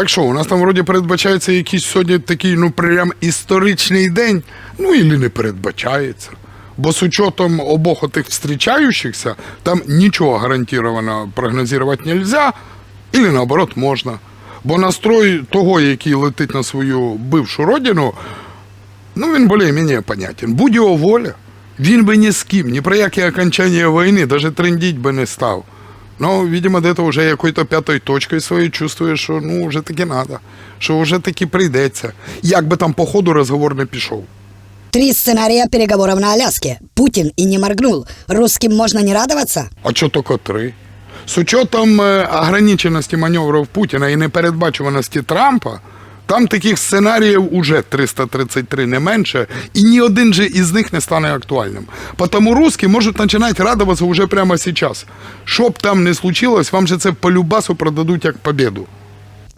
Так що, у нас там вроді передбачається якийсь сьогодні такий, ну прям історичний день, ну і не передбачається. Бо з учетом обох отих встрічаючихся, там нічого гарантовано прогнозувати не можна, і наоборот можна. Бо настрой того, який летить на свою бившу родину, ну він більш-менш понятен. Будь його воля, він би ні з ким, ні про яке окончання війни, навіть трендіть би не став. Ну, видимо, де-то вже якою-то п'ятою точкою своєю чувствує, що ну вже таки треба, що вже таки прийдеться. Як би там по ходу розговор не пішов. Три сценария переговоров на Аляске. Путин и не моргнул. Русским можно не радоваться? А що тільки три? З учетом е, ограниченості маневрів Путіна і непередбачуваності Трампа, там таких сценаріїв уже 333 не менше, і ні один же із них не стане актуальним. Тому русські можуть починати радуватися уже прямо зараз. Що б там не случилось, вам же це по любасу продадуть як победу.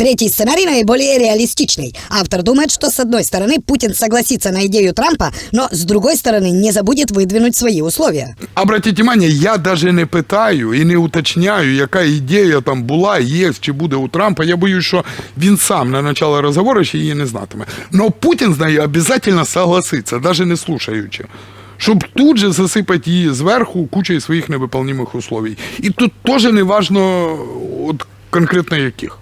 Третий сценарий наиболее реалистичный. Автор думает, что с одной стороны Путин согласится на идею Трампа, но с другой стороны не забудет выдвинуть свои условия. Обратіть внимание, я даже не питаю і не уточняю, яка ідея там була, є чи буде у Трампа. Я боюсь, що він сам на начало розговору ще її не знатиме. Но Путін з нею обов'язково согласиться, даже не слушаючи. Щоб тут же засипати її зверху кучою своїх невиполнимих условий. І тут теж не важно от конкретно яких.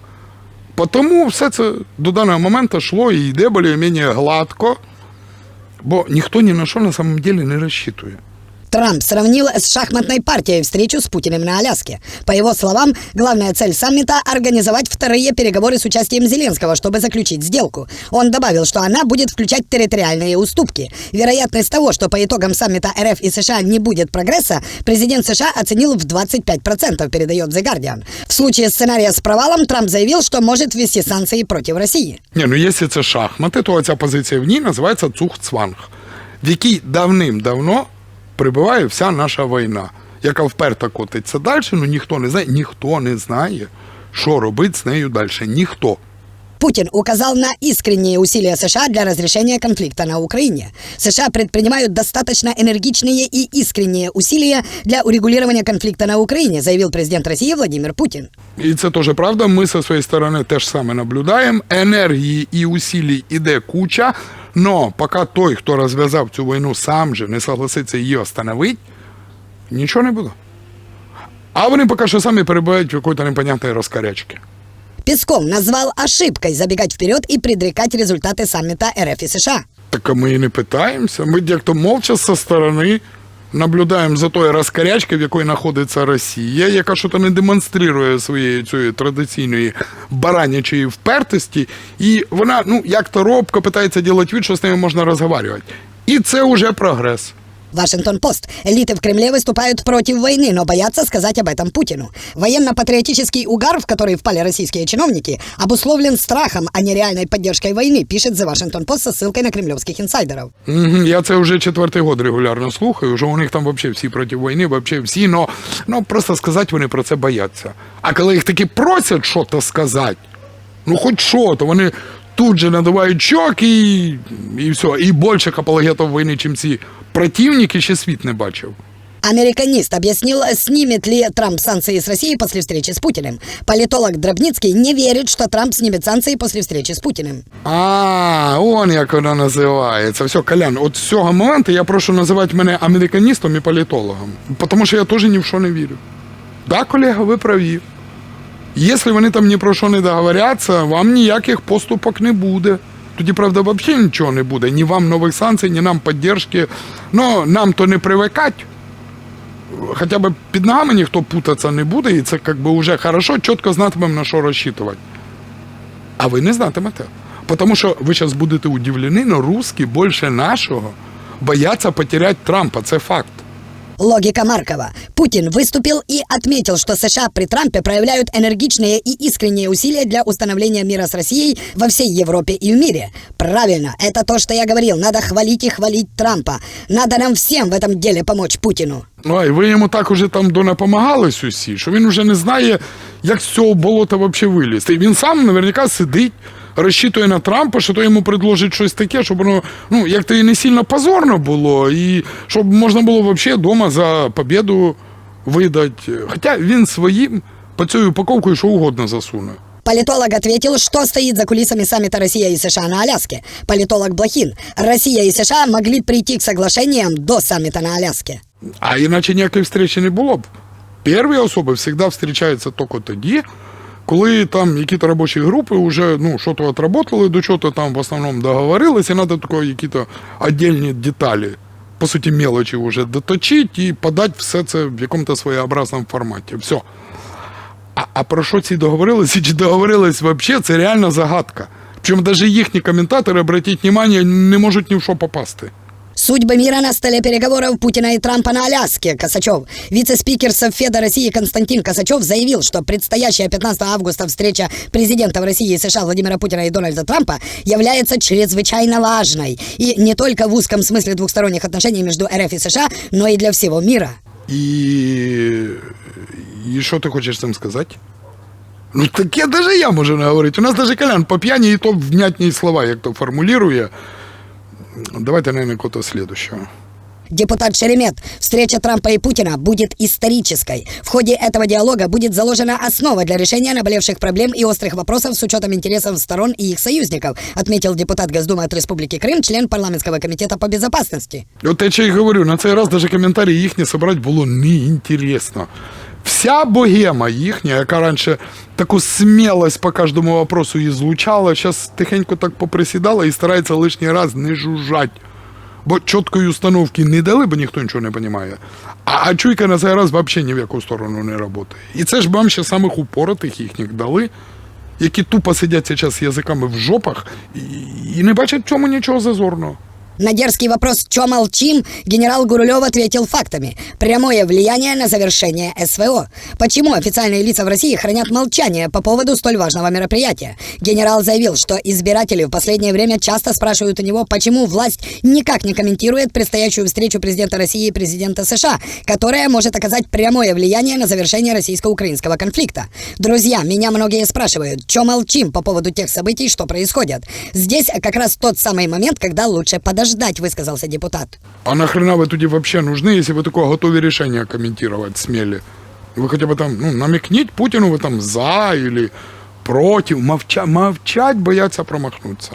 Тому все це до даного моменту йшло і йде більш-менш гладко, бо ніхто ні на що на самом деле не розчитує. Трамп сравнил с шахматной партией встречу с Путиным на Аляске. По его словам, главная цель саммита – организовать вторые переговоры с участием Зеленского, чтобы заключить сделку. Он добавил, что она будет включать территориальные уступки. Вероятность того, что по итогам саммита РФ и США не будет прогресса, президент США оценил в 25%, передает The Guardian. В случае сценария с провалом Трамп заявил, что может ввести санкции против России. Ні, ну якщо це шахмати, то ця позиція в ній називається цухцванг, в якій давним-давно Прибуває вся наша війна, яка вперто котиться далі, ну ніхто не знає, ніхто не знає, що робити з нею далі. Ніхто. Путин указал на искренние усилия США для разрешения конфликта на Украине. США предпринимают достаточно энергичные и искренние усилия для урегулирования конфликта на Украине, заявил президент России Владимир Путин. І це теж правда. Ми зі своєї сторони теж саме наблюдаємо. Енергії і усілій іде куча. Но поки той, хто розв'язав цю війну, сам же не согласиться її остановити, нічого не буде. А вони поки що самі перебувають в якоїсь непонятної розкарячки. Песков назвал ошибкой забегать вперед и предрекать результаты саммита РФ и США. Так а ми і не питаємося. Ми як-то мовча зі сторони наблюдаємо за тою розкарячкою, в якої знаходиться Росія, яка що-то не демонструє своєї цієї традиційної баранячої впертості, і вона, ну, як-то робко питається робити від, що з нею можна розговорювати. І це вже прогрес. Вашингтон-Пост. Элиты в Кремле выступают против войны, но боятся сказать об этом Путину. Военно-патриотический угар, в который впали российские чиновники, обусловлен страхом, а не реальной поддержкой войны, пишет The Washington Post со ссылкой на кремлевских инсайдеров. Мгм, Я це вже четвертий год регулярно слухаю. Вже у них там взагалі всі проти війни, взагалі всі, но, ну просто сказати вони про це бояться. А коли їх таки просять щось сказати, ну хоч що, то вони тут же надувають щоки і, і все. І більше апологетів війни, чим ці противники, ще світ не бачив. Американист объяснил, снимет ли Трамп санкции с России после встречи с Путиным. Политолог Дробницкий не верит, что Трамп снимет санкции после встречи с Путиным. А, он як вона називається. Все, Колян, от з цього моменту я прошу називати мене американістом і політологом. Тому що я теж ні в що не вірю. Так, колега, ви праві. Якщо вони там ні про що не договоряться, вам ніяких поступок не буде. Тоді, правда, взагалі нічого не буде. Ні вам нових санкцій, ні нам підтримки. Ну, нам то не привикать. Хоча б під ногами ніхто путатися не буде, і це як би вже хорошо, чітко знатимемо на що розчитувати. А ви не знатимете. Тому що ви зараз будете удивлені, но русські більше нашого бояться потеряти Трампа. Це факт. Логика Маркова. Путин выступил и отметил, что США при Трампе проявляют энергичные и искренние усилия для установления мира с Россией во всей Европе и в мире. Правильно, это то, что я говорил. Надо хвалить и хвалить Трампа. Надо нам всем в этом деле помочь Путину. Ну, а й ви йому так уже там донапомагались усі, що він вже не знає, як з цього болота взагалі вилізти. І він сам наверняка сидить, Розчитує на Трампа, що то йому предложить щось таке, щоб воно, ну, як то і не сильно позорно було, і щоб можна було взагалі вдома за побіду видати. Хоча він своїм по цією упаковкою що угодно засуне. Политолог ответил, что стоит за кулисами саммита Россия и США на Аляске. Политолог Блохин. Россия и США могли прийти к соглашениям до саммита на Аляске. А іначе ніякої встречі не було б. Перві особи завжди зустрічаються тільки тоді, коли там якісь робочі групи вже ну, що то отработали, до чого-то там в основному договорились, і треба тільки якісь віддільні деталі, по суті, мелочі вже доточити і подати все це в якомусь своєобразному форматі. Все. А, а про що ці договорились? І чи договорились взагалі, це реально загадка. Причому навіть їхні коментатори, обратіть внимание, не можуть ні в що попасти. Судьбы мира на столе переговоров Путина и Трампа на Аляске. Косачев. Вице-спикер Совфеда России Константин Косачев заявил, что предстоящая 15 августа встреча президентов России и США Владимира Путина и Дональда Трампа является чрезвычайно важной. И не только в узком смысле двухсторонних отношений между РФ и США, но и для всего мира. І. І що ти хочеш цим сказати? Ну таке навіть я можу не говорити. У нас навіть Колян по п'яні і то внятні слова, як то формулює. Давайте, наверное, кого-то следующего. Депутат Шеремет. Встреча Трампа и Путина будет исторической. В ходе этого диалога будет заложена основа для решения наболевших проблем и острых вопросов с учетом интересов сторон и их союзников, отметил депутат Госдумы от Республики Крым, член парламентского комитета по безопасности. От я ще й говорю, на цей раз навіть коментарі їхні собрати було неінтересно. Вся богема їхня, яка раніше таку смілость по кожному вопросу і злучала, зараз тихенько так поприсідала і старається лишній раз не жужжать. Бо чіткої установки не дали, бо ніхто нічого не розуміє. А, а чуйка на цей раз взагалі ні в яку сторону не працює. І це ж вам ще самих упоротих їхніх дали, які тупо сидять зараз язиками в жопах і, і не бачать в цьому нічого зазорного. На дерзкий вопрос «Чё молчим?» генерал Гурулев ответил фактами. Прямое влияние на завершение СВО. Почему официальные лица в России хранят молчание по поводу столь важного мероприятия? Генерал заявил, что избиратели в последнее время часто спрашивают у него, почему власть никак не комментирует предстоящую встречу президента России и президента США, которая может оказать прямое влияние на завершение российско-украинского конфликта. Друзья, меня многие спрашивают, что молчим по поводу тех событий, что происходят. Здесь как раз тот самый момент, когда лучше подождать, высказался депутат. А нахрена вы тоді вообще нужны, если вы такое готовы решение комментировать смели? Вы хотя бы там, ну, намекніть Путину, ви там за или против, мовча, мовчать, бояться промахнуться.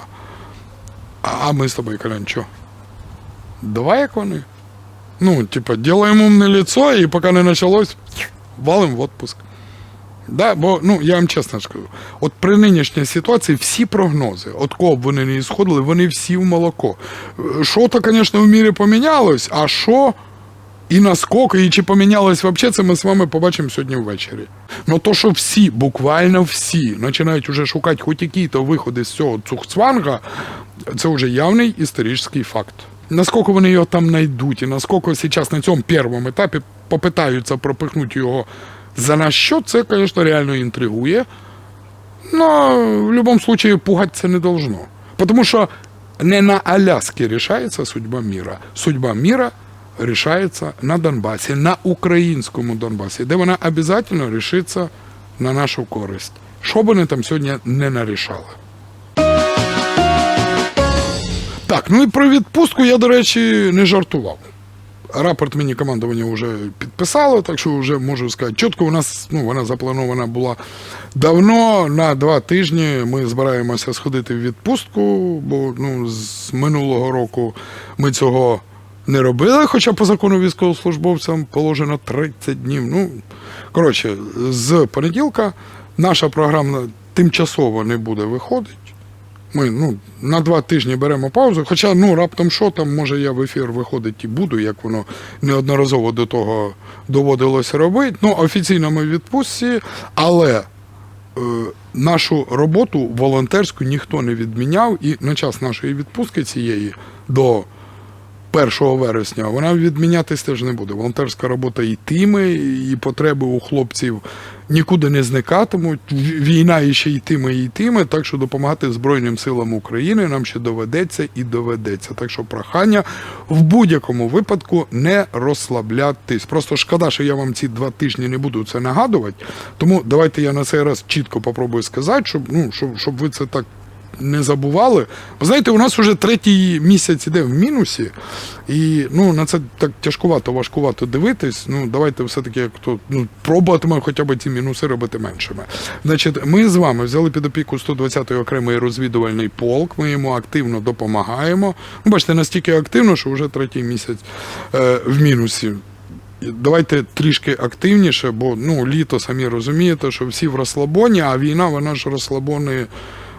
А, а ми з тобою, Колян, що? Давай як вони. Ну, типа, делаем умне лицо, і поки не почалось, валим в отпуск. Да, бо ну я вам чесно скажу, от при нинішній ситуації всі прогнози, от кого б вони не ісходили, вони всі в молоко. Що то, звісно, в мірі помінялось, а що і наскільки, і чи помінялось взагалі, це ми з вами побачимо сьогодні ввечері. Ну то, що всі, буквально всі, починають вже шукати хоч які-то виходи з цього цухцванга, це вже явний історичний факт. Наскільки вони його там знайдуть, і наскільки зараз на цьому першому етапі попитаються пропихнути його за на що, це, звісно, реально інтригує. Но в будь-якому випадку пугать це не должно. Тому що не на Аляске решается судьба мира. Судьба мира решается на Донбасі, на українському Донбасі, де вона обов'язково рішиться на нашу користь. Що б вони там сьогодні не нарішали. Так, ну і про відпустку я, до речі, не жартував. Рапорт мені командування вже підписало, так що вже можу сказати. Чітко у нас ну, вона запланована була давно. На два тижні ми збираємося сходити в відпустку, бо ну, з минулого року ми цього не робили, хоча по закону військовослужбовцям положено 30 днів. Ну, коротше, з понеділка наша програма тимчасово не буде виходити. Ми ну, на два тижні беремо паузу. Хоча ну раптом що там, може я в ефір виходить і буду, як воно неодноразово до того доводилося робити. Ну, офіційно ми в відпустці, але е, нашу роботу волонтерську ніхто не відміняв, і на час нашої відпустки цієї до 1 вересня вона відмінятись теж не буде. Волонтерська робота йтиме, і потреби у хлопців нікуди не зникатимуть. Війна іще йтиме і йтиме, так що допомагати Збройним силам України нам ще доведеться і доведеться. Так що прохання в будь-якому випадку не розслаблятись. Просто шкода, що я вам ці два тижні не буду це нагадувати. Тому давайте я на цей раз чітко попробую сказати, щоб, ну, щоб, щоб ви це так не забували. Ви знаєте, у нас вже третій місяць іде в мінусі, і ну, на це так тяжкувато, важкувато дивитись. Ну, давайте все-таки як то ну, пробуватиме хоча б ці мінуси робити меншими. Значить, ми з вами взяли під опіку 120-й окремий розвідувальний полк. Ми йому активно допомагаємо. Ну, бачите, настільки активно, що вже третій місяць е, в мінусі. Давайте трішки активніше, бо ну літо самі розумієте, що всі в розслабоні, а війна, вона ж розслабони,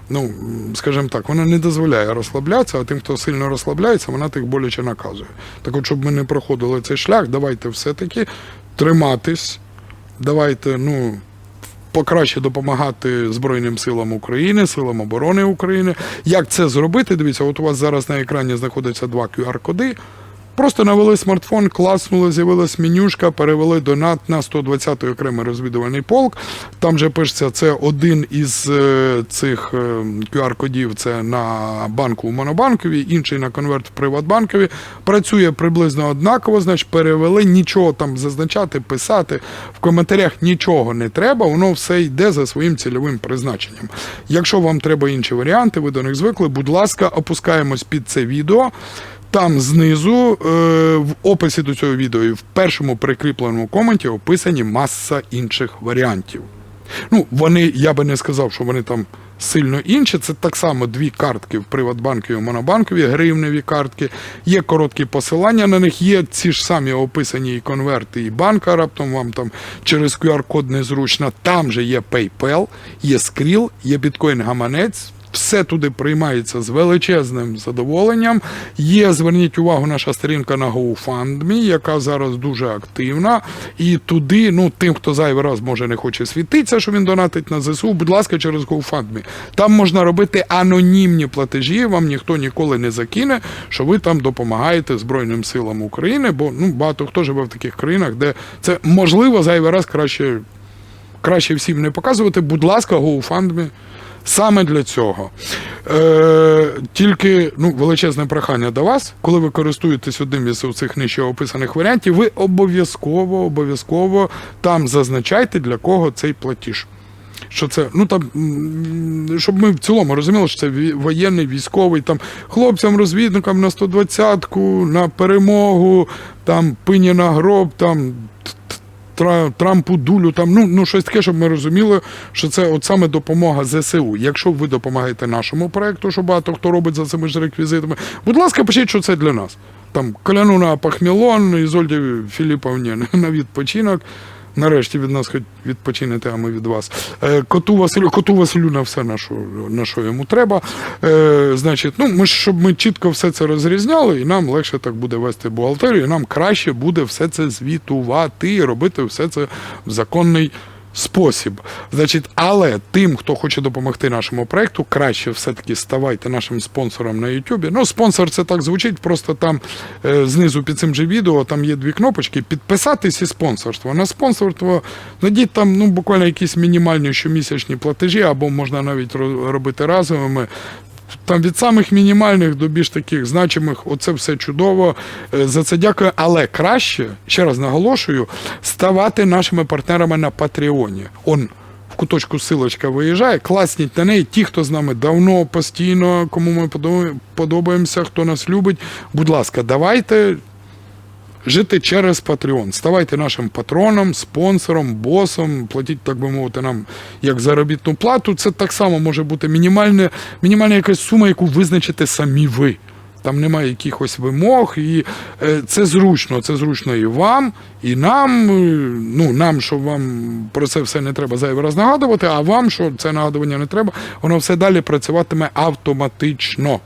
ну скажімо так, вона не дозволяє розслаблятися, а тим, хто сильно розслабляється, вона тих боляче наказує. Так от, щоб ми не проходили цей шлях, давайте все-таки триматись, давайте, ну. Покраще допомагати Збройним силам України, силам оборони України. Як це зробити? Дивіться, от у вас зараз на екрані знаходяться два QR-коди. Просто навели смартфон, класнули, з'явилась менюшка, перевели донат на 120-й окремий розвідувальний полк. Там же пишеться, це один із е, цих е, QR-кодів, це на банку у Монобанкові, інший на конверт в Приватбанкові. Працює приблизно однаково, значить перевели, нічого там зазначати, писати. В коментарях нічого не треба, воно все йде за своїм цільовим призначенням. Якщо вам треба інші варіанти, ви до них звикли, будь ласка, опускаємось під це відео. Там знизу е, в описі до цього відео і в першому прикріпленому коменті описані маса інших варіантів. Ну, вони, я би не сказав, що вони там сильно інші. Це так само дві картки в Приватбанку і в Монобанкові, гривневі картки. Є короткі посилання на них, є ці ж самі описані і конверти, і банка раптом вам там через QR-код незручно. Там же є PayPal, є Skrill, є біткоін-гаманець. Все туди приймається з величезним задоволенням. Є, зверніть увагу, наша сторінка на GoFundMe, яка зараз дуже активна. І туди, ну, тим, хто зайвий раз може не хоче світитися, що він донатить на ЗСУ, будь ласка, через GoFundMe. Там можна робити анонімні платежі, вам ніхто ніколи не закине, що ви там допомагаєте Збройним силам України, бо ну, багато хто живе в таких країнах, де це можливо зайвий раз краще, краще всім не показувати. Будь ласка, GoFundMe. Саме для цього. Е, тільки ну, величезне прохання до вас, коли ви користуєтесь одним із цих нижче описаних варіантів, ви обов'язково, обов'язково там зазначайте, для кого цей платіж. Що це, ну там, щоб ми в цілому розуміли, що це воєнний, військовий, там хлопцям, розвідникам на 120-ку, на перемогу, там пині на гроб, там Трампу дулю, там ну, ну щось таке, щоб ми розуміли, що це от саме допомога ЗСУ. Якщо ви допомагаєте нашому проекту, що багато хто робить за цими ж реквізитами, будь ласка, пишіть, що це для нас. Там Коляну на Пахмілон, Ізольді Філіповні на відпочинок. Нарешті від нас хоч відпочинете, а ми від вас. Е, Коту Василю, коту Василю на все, на що, на що йому треба. Е, значить, ну, ми, щоб ми чітко все це розрізняли, і нам легше так буде вести бухгалтерію, і нам краще буде все це звітувати і робити все це в законний спосіб. Значить, але тим, хто хоче допомогти нашому проекту, краще все-таки ставайте нашим спонсором на YouTube. Ну, спонсор це так звучить, просто там е, знизу під цим же відео там є дві кнопочки: підписатись і спонсорство. На спонсорство надіть там ну, буквально якісь мінімальні щомісячні платежі, або можна навіть ро- робити разовими. Там від самих мінімальних до більш таких значимих, оце все чудово. Е, За це дякую. Але краще, ще раз наголошую, ставати нашими партнерами на Патреоні. Он в куточку силочка виїжджає, класніть на неї. Ті, хто з нами давно, постійно, кому ми подобаємося, хто нас любить. Будь ласка, давайте жити через Patreon. Ставайте нашим патроном, спонсором, босом, платіть, так би мовити, нам як заробітну плату. Це так само може бути мінімальна, мінімальна якась сума, яку визначите самі ви. Там немає якихось вимог, і е, це зручно. Це зручно і вам, і нам. е, Ну, нам, що вам про це все не треба зайвий раз нагадувати, а вам, що це нагадування не треба, воно все далі працюватиме автоматично.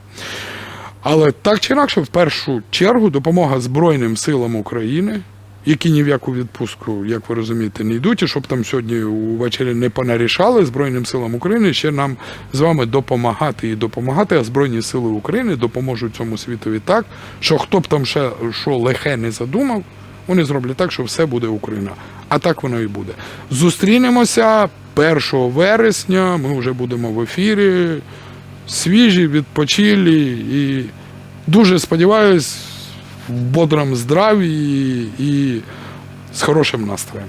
Але так чи інакше, в першу чергу, допомога Збройним силам України, які ні в яку відпустку, як ви розумієте, не йдуть, і щоб там сьогодні увечері не понарішали Збройним силам України, ще нам з вами допомагати і допомагати, а Збройні сили України допоможуть цьому світові так, що хто б там ще що лихе не задумав, вони зроблять так, що все буде Україна. А так воно і буде. Зустрінемося 1 вересня. Ми вже будемо в ефірі свіжі, відпочилі і дуже сподіваюсь в бодрому здраві і з хорошим настроєм.